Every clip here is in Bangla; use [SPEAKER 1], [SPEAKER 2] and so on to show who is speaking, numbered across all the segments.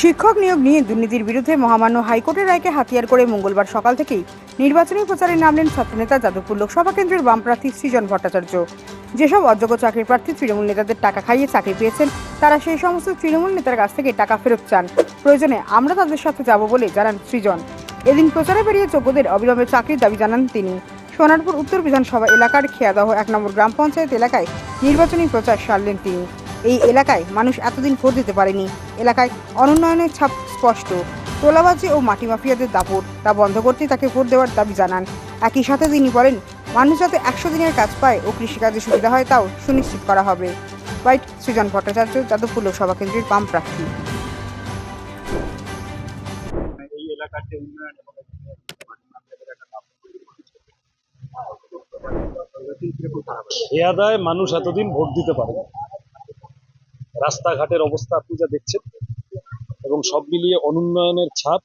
[SPEAKER 1] শিক্ষক নিয়োগ নিয়ে দুর্নীতির বিরুদ্ধে মহামান্য হাইকোর্টের রায়কে হাতিয়ার করে মঙ্গলবার সকাল থেকেই নির্বাচনী প্রচারে নামলেন ছাত্রনেতা যাদবপুর লোকসভা কেন্দ্রের বাম প্রার্থী সৃজন ভট্টাচার্য। যেসব অযোগ্য চাকরির প্রার্থী তৃণমূল নেতাদের টাকা খাইয়ে চাকরি পেয়েছেন, তারা সেই সমস্ত তৃণমূল নেতার কাছ থেকে টাকা ফেরত চান। প্রয়োজনে আমরা তাদের সাথে যাব বলে জানান সৃজন। এদিন প্রচারে বেরিয়ে যোগ্যদের অবিলম্বে চাকরির দাবি জানান তিনি। সোনারপুর উত্তর বিধানসভা এলাকার খেয়াদহ এক নম্বর গ্রাম পঞ্চায়েত এলাকায় নির্বাচনী প্রচার সারলেন তিনি। এই এলাকায় মানুষ এতদিন ভোট দিতে পারেনি। এলাকায় অনুন্নয়নের ছাপ স্পষ্ট। তোলাবাজি ও মাটি মাফিয়াদের দাপট তা বন্ধ করতে তাকে ভোট দেওয়ার দাবি জানান। একই সাথে তিনি বলেন মানুষ যাতে একশো দিনের কাজ পায় ও কৃষিকাজে সুবিধা হয় তাও সুনিশ্চিত করা হবে। হোয়াইট সৃজন ভট্টাচার্য যাদবপুর লোকসভা কেন্দ্রের বাম প্রার্থী।
[SPEAKER 2] এ আদায় মানুষ এতদিন ভোট দিতে পারে না। রাস্তাঘাটের অবস্থা আপনি যা দেখছেন, এবং সব মিলিয়ে অনুন্নয়নের ছাপ,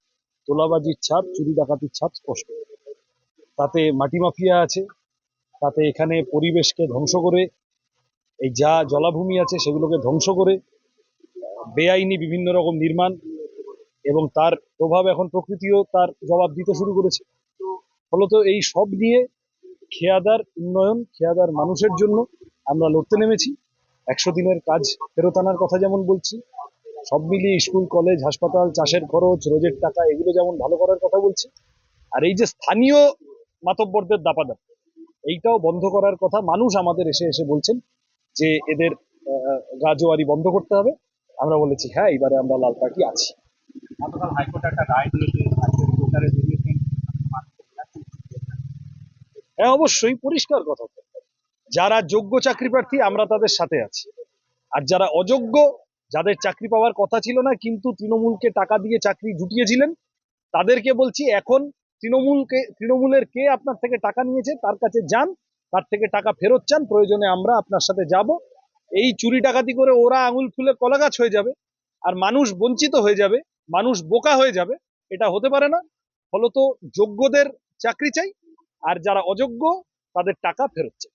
[SPEAKER 2] তোলাবাজির ছাপ, চুরি ডাকাতির ছাপ স্পষ্ট। তাতে মাটি মাফিয়া আছে, তাতে এখানে পরিবেশকে ধ্বংস করে, এই যা জলাভূমি আছে সেগুলোকে ধ্বংস করে, বেআইনি বিভিন্ন রকম নির্মাণ, এবং তার প্রভাব এখন প্রকৃতিও তার জবাব দিতে শুরু করেছে। ফলত এই সব নিয়ে খেয়াদার উন্নয়ন, খেয়াদার মানুষের জন্য আমরা লড়তে নেমেছি। একশো দিনের কাজ ফেরত আনার কথা যেমন বলছি সব মিলিয়ে স্কুল কলেজ হাসপাতাল চাষের খরচ রোজের টাকা এগুলো যেমন ভালো করার কথা বলছি আর এই যে স্থানীয় মাতব্বরদের দাপাদাপ এইটাও বন্ধ করার কথা মানুষ আমাদের এসে এসে বলছেন যে এদের গাজোয়ারি বন্ধ করতে হবে। আমরা বলেছি হ্যাঁ এবারে আমরা লাল পার্টি আছি।
[SPEAKER 3] গতকাল হাইকোর্ট একটা রায় দিয়েছে আজকে প্রচারে বেরিয়েছেন
[SPEAKER 2] হ্যাঁ অবশ্যই পরিষ্কার কথা। যারা যোগ্য চাকরি প্রার্থী, আমরা তাদের সাথে আছি। আর যারা অযোগ্য, যাদের চাকরি পাওয়ার কথা ছিল না, কিন্তু তৃণমূলকে টাকা দিয়ে চাকরি জুটিয়েছিলেন, তাদেরকে বলছি, এখন তৃণমূলকে, তৃণমূলের কে আপনার থেকে টাকা নিয়েছে, তার কাছে যান, তার থেকে টাকা ফেরত চান, প্রয়োজনে আমরা আপনার সাথে যাব। এই চুরি ডাকাতি করে ওরা আঙুল ফুলে কলাগাছ হয়ে যাবে, আর মানুষ বঞ্চিত হয়ে যাবে, মানুষ বোকা হয়ে যাবে, এটা হতে পারে না। ফলত যোগ্যদের চাকরি চাই, আর যারা অযোগ্য, তাদের টাকা ফেরত চাই।